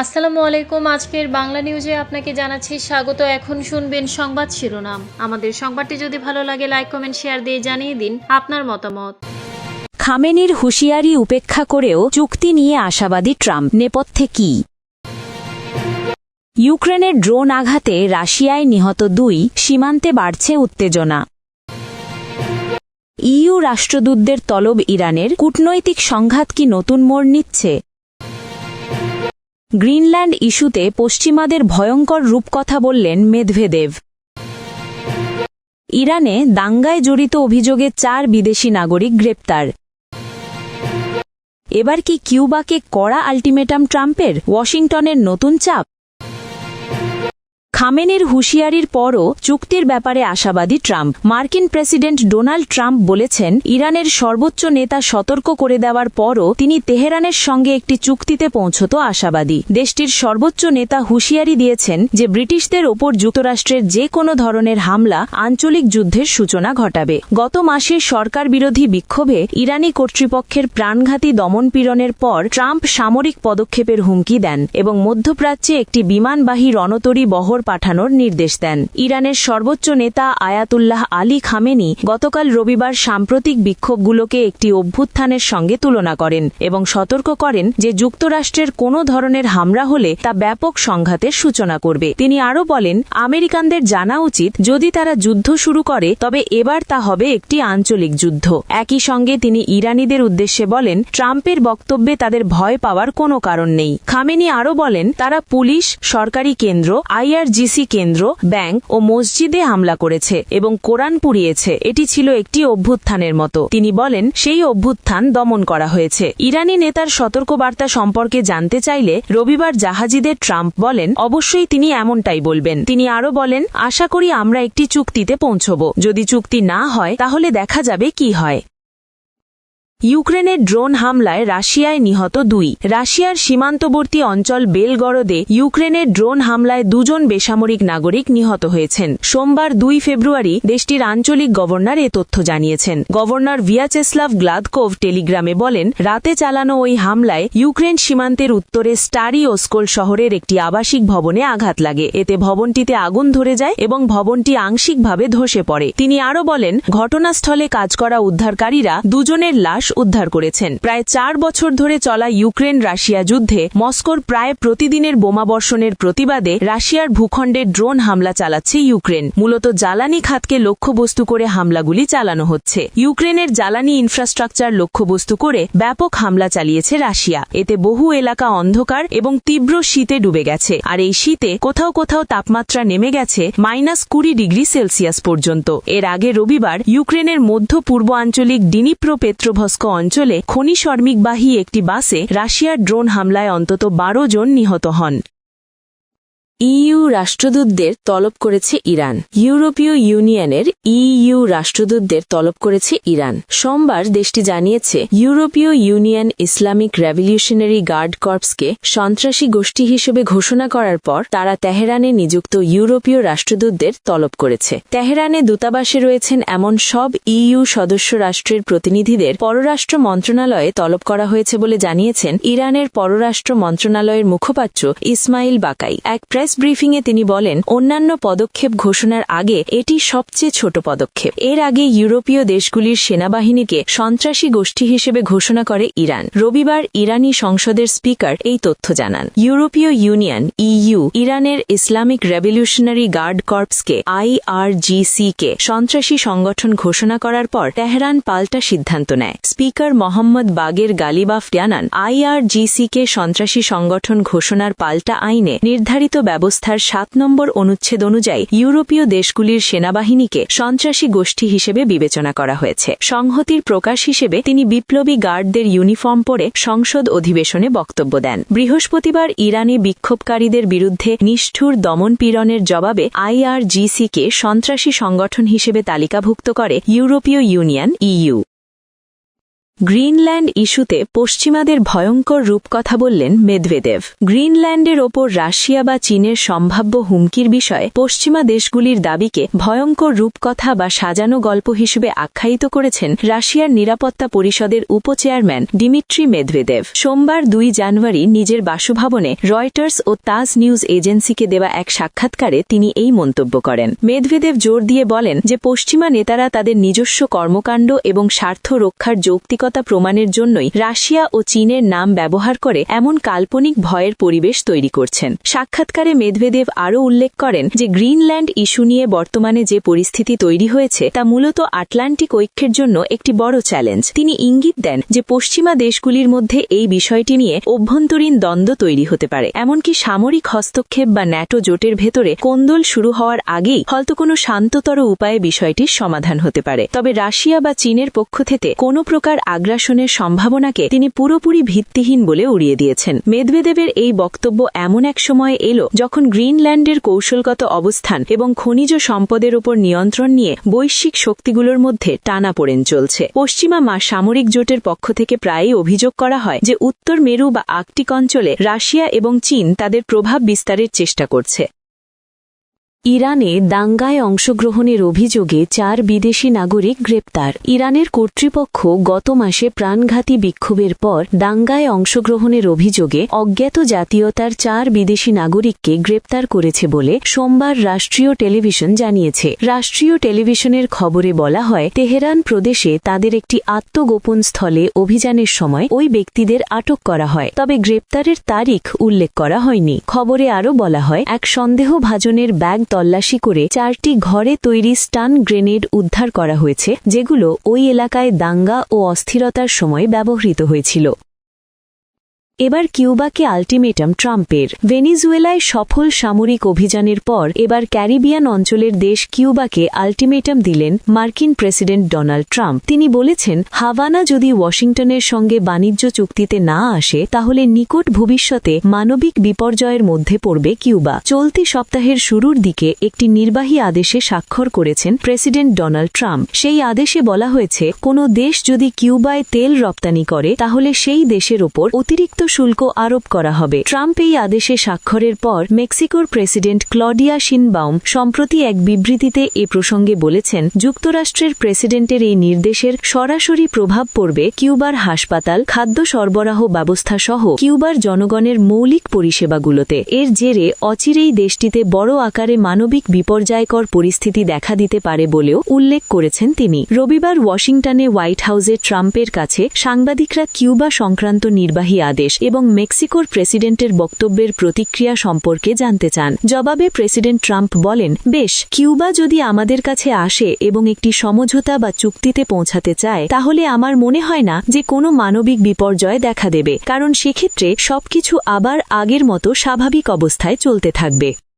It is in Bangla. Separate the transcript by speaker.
Speaker 1: আসসালামু আলাইকুম। আজকের বাংলা নিউজে আপনাকে জানাচ্ছি স্বাগত। এখন শুনবেন সংবাদ শিরোনাম। আমাদের সংবাদটি যদি ভালো লাগে, লাইক, কমেন্ট, শেয়ার দিয়ে জানিয়ে দিন আপনার মতামত।
Speaker 2: খামেনির হুঁশিয়ারি উপেক্ষা করেও চুক্তি নিয়ে আশাবাদী ট্রাম্প। নেপথ্যে কি? ইউক্রেনের ড্রোন আঘাতে রাশিয়ায় নিহত দুই, সীমান্তে বাড়ছে উত্তেজনা। ইউ রাষ্ট্রদূতদের তলব ইরানের কূটনৈতিক সংঘাত কি নতুন মোড় নিচ্ছে? গ্রিনল্যান্ড ইস্যুতে পশ্চিমাদের ভয়ঙ্কর রূপকথা বললেন মেদভেদেব ইরানে দাঙ্গায় জড়িত অভিযোগে চার বিদেশি নাগরিক গ্রেপ্তার। এবার কি কিউবাকে কড়া আল্টিমেটাম ট্রাম্পের? ওয়াশিংটনের নতুন চাপ? খামেনের হুঁশিয়ারির পরও চুক্তির ব্যাপারে আশাবাদী ট্রাম্প। মার্কিন প্রেসিডেন্ট ডোনাল্ড ট্রাম্প বলেছেন, ইরানের সর্বোচ্চ নেতা সতর্ক করে দেওয়ার পরও তিনি তেহরানের সঙ্গে একটি চুক্তিতে পৌঁছত আশাবাদী। দেশটির সর্বোচ্চ নেতা হুঁশিয়ারি দিয়েছেন যে, ব্রিটিশদের ওপর যুক্তরাষ্ট্রের যে কোনো ধরনের হামলা আঞ্চলিক যুদ্ধের সূচনা ঘটাবে। গত মাসে সরকার বিরোধী বিক্ষোভে ইরানি কর্তৃপক্ষের প্রাণঘাতী দমনপীড়নের পর ট্রাম্প সামরিক পদক্ষেপের হুমকি দেন এবং মধ্যপ্রাচ্যে একটি বিমানবাহী রণতরী বহর পাঠানোর নির্দেশ দেন। ইরানের সর্বোচ্চ নেতা আয়াতুল্লাহ আলী খামেনি গতকাল রবিবার সাম্প্রতিক বিক্ষোভগুলোকে একটি অভ্যুত্থানের সঙ্গে তুলনা করেন এবং সতর্ক করেন যে যুক্তরাষ্ট্রের কোনো ধরনের হামলা হলে তা ব্যাপক সংঘাতের সূচনা করবে। তিনি আরও বলেন, আমেরিকানদের জানা উচিত যদি তারা যুদ্ধ শুরু করে, তবে এবার তা হবে একটি আঞ্চলিক যুদ্ধ। একই সঙ্গে তিনি ইরানিদের উদ্দেশ্যে বলেন, ট্রাম্পের বক্তব্যে তাদের ভয় পাওয়ার কোনো কারণ নেই। খামেনি আরও বলেন, তারা পুলিশ, সরকারি কেন্দ্র আইআরজিসি কেন্দ্র, ব্যাংক ও মসজিদে হামলা করেছে এবং কোরআন পুড়িয়েছে। এটি ছিল একটি অভ্যুত্থানের মতো। তিনি বলেন, সেই অভ্যুত্থান দমন করা হয়েছে। ইরানি নেতার সতর্কবার্তা সম্পর্কে জানতে চাইলে রবিবার জাহাজিদের ট্রাম্প বলেন, অবশ্যই তিনি এমনটাই বলবেন। তিনি আরও বলেন, আশা করি আমরা একটি চুক্তিতে পৌঁছব। যদি চুক্তি না হয়, তাহলে দেখা যাবে কি হয়। ইউক্রেনের ড্রোন হামলায় রাশিয়ায় নিহত দুই। রাশিয়ার সীমান্তবর্তী অঞ্চল বেলগরদে ইউক্রেনের ড্রোন হামলায় দুজন বেসামরিক নাগরিক নিহত হয়েছেন। সোমবার দুই ফেব্রুয়ারি দেশটির আঞ্চলিক গভর্নর এ তথ্য জানিয়েছেন। গভর্নর ভিয়াচেসলাভ গ্লাদকোভ টেলিগ্রামে বলেন, রাতে চালানো ওই হামলায় ইউক্রেন সীমান্তের উত্তরে স্টারি ওস্কোল শহরের একটি আবাসিক ভবনে আঘাত লাগে। এতে ভবনটিতে আগুন ধরে যায় এবং ভবনটি আংশিকভাবে ধসে পড়ে। তিনি আরও বলেন, ঘটনাস্থলে কাজ করা উদ্ধারকারীরা দুজনের লাশ উদ্ধার করেছেন। প্রায় চার বছর ধরে চলা ইউক্রেন রাশিয়া যুদ্ধে মস্কোর প্রায় প্রতিদিনের বোমাবর্ষণের প্রতিবাদে রাশিয়ার ভূখণ্ডে ড্রোন হামলা চালাচ্ছে ইউক্রেন। মূলত জ্বালানি খাতকে লক্ষ্যবস্তু করে হামলাগুলি চালানো হচ্ছে। ইউক্রেনের জ্বালানি ইনফ্রাস্ট্রাকচার লক্ষ্যবস্তু করে ব্যাপক হামলা চালিয়েছে রাশিয়া। এতে বহু এলাকা অন্ধকার এবং তীব্র শীতে ডুবে গেছে। আর এই শীতে কোথাও কোথাও তাপমাত্রা নেমে গেছে মাইনাস কুড়ি ডিগ্রি সেলসিয়াস পর্যন্ত। এর আগে রবিবার ইউক্রেনের মধ্য পূর্ব আঞ্চলিক ডিনিপ্রো পেত্রোভস্ক অঞ্চলে খনি শর্মিকবাহী একটি বাসে রাশিয়ার ড্রোন হামলায় অন্তত বারো জন নিহত হন। ইইউ রাষ্ট্রদূতদের তলব করেছে ইরান। ইউরোপীয় ইউনিয়নের ইইউ রাষ্ট্রদূতদের তলব করেছে ইরান। সোমবার দেশটি জানিয়েছে, ইউরোপীয় ইউনিয়ন ইসলামিক রেভলিউশনারি গার্ড কর্পসকে সন্ত্রাসী গোষ্ঠী হিসেবে ঘোষণা করার পর তারা তেহরানে নিযুক্ত ইউরোপীয় রাষ্ট্রদূতদের তলব করেছে। তেহরানে দূতাবাসে রয়েছেন এমন সব ইইউ সদস্য রাষ্ট্রের প্রতিনিধিদের পররাষ্ট্র মন্ত্রণালয়ে তলব করা হয়েছে বলে জানিয়েছেন ইরানের পররাষ্ট্র মন্ত্রণালয়ের মুখপাত্র ইসমাইল বাকাই। এক প্রেস ব্রিফিংয়ে তিনি বলেন, অন্যান্য পদক্ষেপ ঘোষণার আগে এটি সবচেয়ে ছোট পদক্ষেপ। এর আগে ইউরোপীয় দেশগুলির সেনাবাহিনীকে সন্ত্রাসী গোষ্ঠী হিসেবে ঘোষণা করে ইরান। রবিবার ইরানি সংসদের স্পিকার এই তথ্য জানান। ইউরোপীয় ইউনিয়ন, ইইউ, ইরানের ইসলামিক রেভলিউশনারি গার্ড কর্পসকে আইআরজিসি কে সন্ত্রাসী সংগঠন ঘোষণা করার পর তেহরান পাল্টা সিদ্ধান্ত নেয়। স্পিকার মোহাম্মদ বাগের গালিবাফ জানান আইআরজিসি কে সন্ত্রাসী সংগঠন ঘোষণার পাল্টা আইনে নির্ধারিত ব্যবস্থার সাত নম্বর অনুচ্ছেদ অনুযায়ী ইউরোপীয় দেশগুলির সেনাবাহিনীকে সন্ত্রাসী গোষ্ঠী হিসেবে বিবেচনা করা হয়েছে। সংহতির প্রকাশ হিসেবে তিনি বিপ্লবী গার্ডদের ইউনিফর্ম পরে সংসদ অধিবেশনে বক্তব্য দেন। বৃহস্পতিবার ইরানে বিক্ষোভকারীদের বিরুদ্ধে নিষ্ঠুর দমনপীড়নের জবাবে আইআরজিসিকে সন্ত্রাসী সংগঠন হিসেবে তালিকাভুক্ত করে ইউরোপীয় ইউনিয়ন ইইউ। গ্রিনল্যান্ড ইস্যুতে পশ্চিমাদের ভয়ঙ্কর রূপকথা বললেন মেদভেদেভ। গ্রিনল্যান্ডের ওপর রাশিয়া বা চীনের সম্ভাব্য হুমকির বিষয়ে পশ্চিমা দেশগুলির দাবিকে ভয়ঙ্কর রূপকথা বা সাজানো গল্প হিসেবে আখ্যায়িত করেছেন রাশিয়ার নিরাপত্তা পরিষদের উপচেয়ারম্যান ডিমিট্রি মেদভেদেভ। সোমবার দুই জানুয়ারি নিজের বাসভবনে রয়টার্স ও তাজ নিউজ এজেন্সিকে দেওয়া এক সাক্ষাৎকারে তিনি এই মন্তব্য করেন। মেদভেদেভ জোর দিয়ে বলেন যে পশ্চিমা নেতারা তাদের নিজস্ব কর্মকাণ্ড এবং স্বার্থ রক্ষার যৌক্তিকতা প্রমাণের জন্যই রাশিয়া ও চীনের নাম ব্যবহার করে এমন কাল্পনিক ভয়ের পরিবেশ তৈরি করছেন। সাক্ষাৎকারে মেদভেদেভ আরও উল্লেখ করেন যে গ্রিনল্যান্ড ইস্যু নিয়ে বর্তমানে যে পরিস্থিতি তৈরি হয়েছে, তা মূলত আটলান্টিক ঐক্যের জন্য একটি বড় চ্যালেঞ্জ। তিনি ইঙ্গিত দেন যে পশ্চিমা দেশগুলির মধ্যে এই বিষয়টি নিয়ে অভ্যন্তরীণ দ্বন্দ্ব তৈরি হতে পারে। এমনকি সামরিক হস্তক্ষেপ বা ন্যাটো জোটের ভেতরে কোন্দল শুরু হওয়ার আগেই হয়তো কোনো শান্ততর উপায়ে বিষয়টির সমাধান হতে পারে। তবে রাশিয়া বা চীনের পক্ষ থেকে কোনো প্রকার আগ্রাসনের সম্ভাবনাকে তিনি পুরোপুরি ভিত্তিহীন বলে উড়িয়ে দিয়েছেন। মেদভেদেবের এই বক্তব্য এমন এক সময়ে এলো যখন গ্রিনল্যান্ডের কৌশলগত অবস্থান এবং খনিজ সম্পদের ওপর নিয়ন্ত্রণ নিয়ে বৈশ্বিক শক্তিগুলোর মধ্যে টানাপোড়েন চলছে। পশ্চিমা মা সামরিক জোটের পক্ষ থেকে প্রায়ই অভিযোগ করা হয় যে উত্তর মেরু বা আর্কটিক অঞ্চলে রাশিয়া এবং চীন তাদের প্রভাব বিস্তারের চেষ্টা করছে। ইরানে দাঙ্গায় অংশগ্রহণের অভিযোগে চার বিদেশি নাগরিক গ্রেপ্তার। ইরানের কর্তৃপক্ষ গত মাসে প্রাণঘাতী বিক্ষোভের পর দাঙ্গায় অংশগ্রহণের অভিযোগে অজ্ঞাত জাতীয়তার চার বিদেশি নাগরিককে গ্রেপ্তার করেছে বলে সোমবার রাষ্ট্রীয় টেলিভিশন জানিয়েছে। রাষ্ট্রীয় টেলিভিশনের খবরে বলা হয়, তেহরান প্রদেশে তাদের একটি আত্মগোপন স্থলে অভিযানের সময় ওই ব্যক্তিদের আটক করা হয়। তবে গ্রেপ্তারের তারিখ উল্লেখ করা হয়নি। খবরে আরও বলা হয়, এক সন্দেহভাজনের ব্যাগ তল্লাশি করে চারটি ঘরে তৈরি স্টান গ্রেনেড উদ্ধার করা হয়েছে, যেগুলো ওই এলাকায় দাঙ্গা ও অস্থিরতার সময় ব্যবহৃত হয়েছিল। এবার কিউবাকে আলটিমেটাম ট্রাম্পের। ভেনিজুয়েলায় সফল সামরিক অভিযানের পর এবার ক্যারিবিয়ান অঞ্চলের দেশ কিউবাকে আলটিমেটাম দিলেন মার্কিন প্রেসিডেন্ট ডোনাল্ড ট্রাম্প। তিনি বলেছেন, হাভানা যদি ওয়াশিংটনের সঙ্গে বাণিজ্য চুক্তিতে না আসে, তাহলে নিকট ভবিষ্যতে মানবিক বিপর্যয়ের মধ্যে পড়বে কিউবা। চলতি সপ্তাহের শুরুর দিকে একটি নির্বাহী আদেশে স্বাক্ষর করেছেন প্রেসিডেন্ট ডোনাল্ড ট্রাম্প। সেই আদেশে বলা হয়েছে, কোনো দেশ যদি কিউবায় তেল রপ্তানি করে, তাহলে সেই দেশের ওপর অতিরিক্ত শুল্ক আরোপ করা হবে। ট্রাম্প এই আদেশে স্বাক্ষরের পর মেক্সিকোর প্রেসিডেন্ট ক্লডিয়া শিনবাউম সম্প্রতি এক বিবৃতিতে এ প্রসঙ্গে বলেছেন, যুক্তরাষ্ট্রের প্রেসিডেন্টের এই নির্দেশের সরাসরি প্রভাব পড়বে কিউবার হাসপাতাল, খাদ্য সরবরাহ ব্যবস্থা সহ কিউবার জনগণের মৌলিক পরিষেবাগুলোতে। এর জেরে অচিরেই দেশটিতে বড় আকারে মানবিক বিপর্যয়কর পরিস্থিতি দেখা দিতে পারে বলেও উল্লেখ করেছেন তিনি। রবিবার ওয়াশিংটনে হোয়াইট হাউসে ট্রাম্পের কাছে সাংবাদিকরা কিউবা সংক্রান্ত নির্বাহী আদেশ এবং মেক্সিকোর প্রেসিডেন্টের বক্তব্যের প্রতিক্রিয়া সম্পর্কে জানতে চান। জবাবে প্রেসিডেন্ট ট্রাম্প বলেন, বেশ, কিউবা যদি আমাদের কাছে আসে এবং একটি সমঝোতা বা চুক্তিতে পৌঁছাতে চায়, তাহলে আমার মনে হয় না যে কোনো মানবিক বিপর্যয় দেখা দেবে। কারণ সেক্ষেত্রে সবকিছু আবার আগের মতো স্বাভাবিক অবস্থায় চলতে থাকবে।